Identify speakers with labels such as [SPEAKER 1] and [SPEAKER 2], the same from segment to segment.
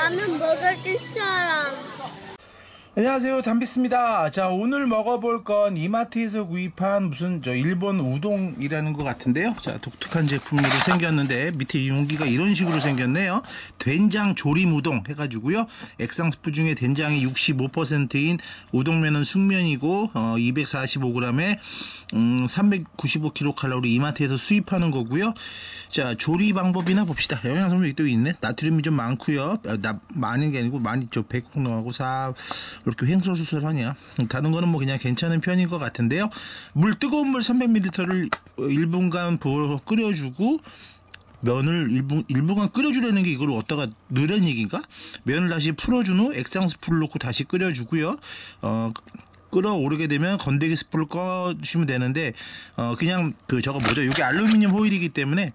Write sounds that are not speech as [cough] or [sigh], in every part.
[SPEAKER 1] 라면 먹을 사람.
[SPEAKER 2] 안녕하세요. 담비스입니다. 자 오늘 먹어볼 건 이마트에서 구입한 무슨 저 일본 우동이라는 것 같은데요. 자 독특한 제품으로 생겼는데 밑에 용기가 이런 식으로 생겼네요. 된장 조림 우동 해가지고요. 액상 스프 중에 된장이 65%인 우동면은 숙면이고 어, 245g에 음, 395kcal 이마트에서 수입하는 거고요. 자 조리 방법이나 봅시다. 영양성분이 또 있네. 나트륨이 좀 많고요. 아, 나 많은 게 아니고 많이 저 백콩나하고 사 이렇게 횡설 수설 하냐 다른 거는 뭐 그냥 괜찮은 편인 것 같은데요 물 뜨거운 물 300ml를 1분간 부어서 끓여주고 면을 1분, 1분간 끓여주려는 게 이걸 어디다가 넣으라는 얘기인가? 면을 다시 풀어준 후 액상 스프를 넣고 다시 끓여주고요. 어, 끓어오르게 되면 건더기 스프를 꺼주시면 되는데 어 그냥 그 저거 뭐죠? 이게 알루미늄 호일이기 때문에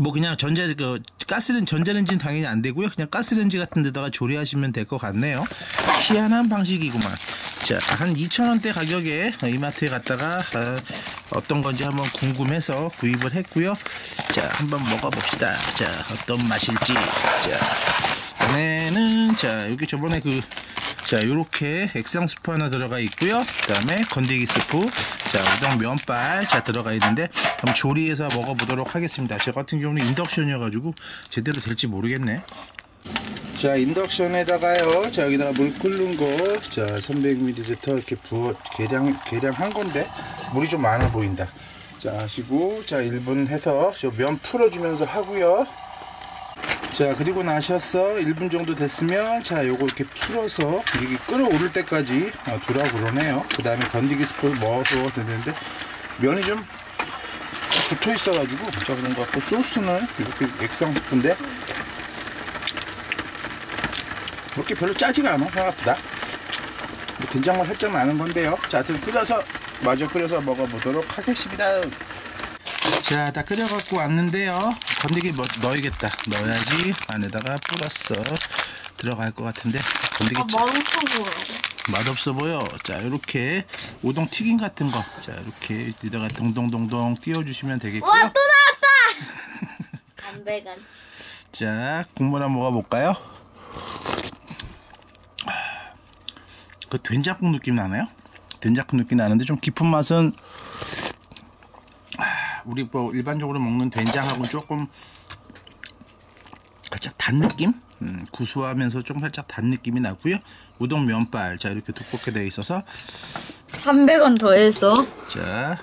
[SPEAKER 2] 뭐 그냥 전자 그 가스는 전자레인지는 당연히 안 되고요. 그냥 가스레인지 같은 데다가 조리하시면 될 것 같네요. 희한한 방식이구만. 자, 한 2,000원대 가격에 이마트에 갔다가 어, 어떤 건지 한번 궁금해서 구입을 했고요. 자, 한번 먹어봅시다. 자, 어떤 맛일지. 자, 안에는 자, 여기 저번에 그 자, 요렇게 액상 스프 하나 들어가 있고요. 그 다음에 건더기 스프, 자, 우동 면발 자 들어가 있는데 한번 조리해서 먹어보도록 하겠습니다. 저 같은 경우는 인덕션이어가지고 제대로 될지 모르겠네. 자, 인덕션에다가요. 자, 여기다가 물 끓는 거, 자, 300ml 이렇게 부어 계량 계량한 건데 물이 좀 많아 보인다. 자, 하시고 자, 1분 해서 저 면 풀어주면서 하고요. 자 그리고 나셔서 1분 정도 됐으면 자 요거 이렇게 풀어서 이게 끓어오를 때까지 어, 두라고 그러네요 그 다음에 건더기 스프를 넣어서 되는데 면이 좀 붙어 있어 가지고 자 그런 것 같고 소스는 이렇게 액상 스프인데 그렇게 별로 짜지가 않아 생각보다 뭐 된장만 살짝 나는 건데요 자 끓여서 마저 끓여서 먹어보도록 하겠습니다 자, 다 끓여갖고 왔는데요. 건더기 뭐 넣어야겠다. 넣어야지 안에다가 플러스 들어갈 것 같은데 건더기
[SPEAKER 1] 아, 맛없어 보여.
[SPEAKER 2] 맛없어 보여. 자, 이렇게 우동 튀김 같은 거, 자 이렇게 여기다가 동동동동 띄워주시면 되겠고요.
[SPEAKER 1] 와, 또 나왔다! [laughs] 담배간.
[SPEAKER 2] 자, 국물 한번 먹어볼까요? 그 된장국 느낌 나나요? 된장국 느낌 나는데 좀 깊은 맛은 우리 뭐 일반적으로 먹는 된장하고 조금 살짝 단 느낌? 음, 구수하면서 좀 살짝 단 느낌이 나고요. 우동 면발 자 이렇게 두껍게 되어 있어서
[SPEAKER 1] 300원 더해서.
[SPEAKER 2] 자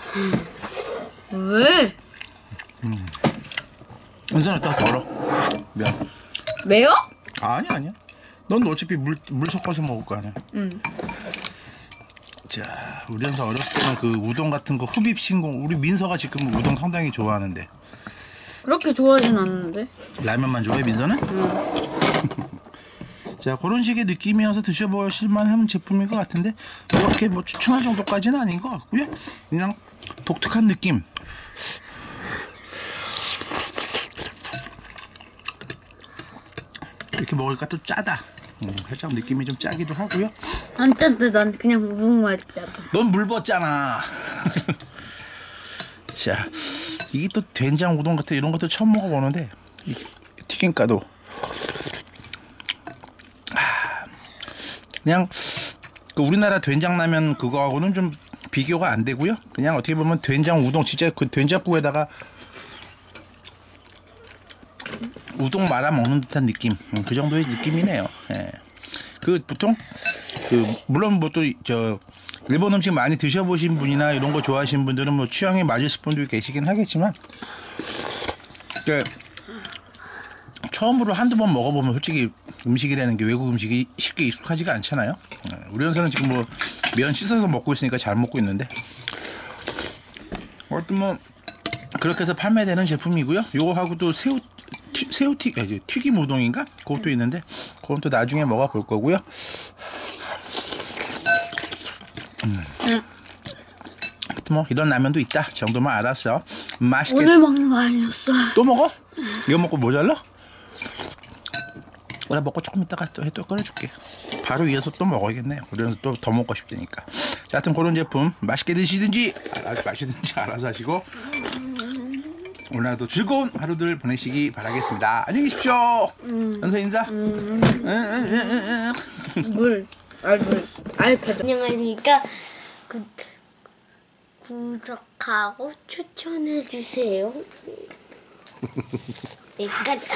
[SPEAKER 1] 왜?
[SPEAKER 2] 은선아 또 덜어 면
[SPEAKER 1] 매워?
[SPEAKER 2] 아니 아니야 넌 어차피 물, 물 섞어서 먹을 거 아니야
[SPEAKER 1] 응.
[SPEAKER 2] 자 우리 현서 어렸을 때는 그 우동 같은 거 흡입 신공. 우리 민서가 지금 우동 상당히 좋아하는데.
[SPEAKER 1] 그렇게 좋아하진 않는데.
[SPEAKER 2] 라면만 좋아해 민서는? [laughs] 자 그런 식의 느낌이어서 드셔보실 만한 제품인 것 같은데 뭐 이렇게 뭐 추천할 정도까지는 아닌 것 같고요. 그냥 독특한 느낌. 이렇게 먹으니까 또 짜다 음, 살짝 느낌이 좀 짜기도 하고요
[SPEAKER 1] 안 짠데 난 그냥 맛이야.
[SPEAKER 2] 넌물 벗잖아 [laughs] 자 이게 또 된장 우동 같은 이런 것도 처음 먹어보는데 이 튀김가도 아, 그냥 그 우리나라 된장라면 그거하고는 좀 비교가 안 되고요. 그냥 어떻게 보면 된장 우동 진짜 그 된장국에다가 우동 말아 먹는 듯한 느낌 음, 그 정도의 느낌이네요. 예. 그 보통 그 물론 뭐 또 저 일본 음식 많이 드셔보신 분이나 이런 거 좋아하시는 분들은 뭐 취향에 맞으실 분들 계시긴 하겠지만 그 처음으로 한두 번 먹어보면 솔직히 음식이라는 게 외국 음식이 쉽게 익숙하지가 않잖아요. 어, 우리 현서는 지금 뭐 면 씻어서 먹고 있으니까 잘 먹고 있는데 어떤 뭐 그렇게 해서 판매되는 제품이고요. 요거하고 또 새우 튀, 새우 튀 아니, 튀김 우동인가 그것도 있는데 그건 또 나중에 먹어볼 거고요. 음. 뭐 이런 라면도 있다 정도만 알았어. 맛있게
[SPEAKER 1] 오늘 먹는 거 아니었어.
[SPEAKER 2] 또 먹어? 이거 먹고 모자라? 그래 먹고 조금 있다가 또, 또 끓여줄게 바로 이어서 또 먹어야겠네 그래서 또 더 먹고 싶다니까 자 하여튼 그런 제품 맛있게 드시든지 아, 마시든지 알아서 하시고 오늘도 즐거운 하루들 보내시기 바라겠습니다. 안녕히 계십시오. 연서 인사. 응, 응, 응, 응.
[SPEAKER 1] 물. 알, 물. 알패드.
[SPEAKER 3] 안녕하십니까. 구, 구독하고 추천해주세요. [laughs] 네, 가자.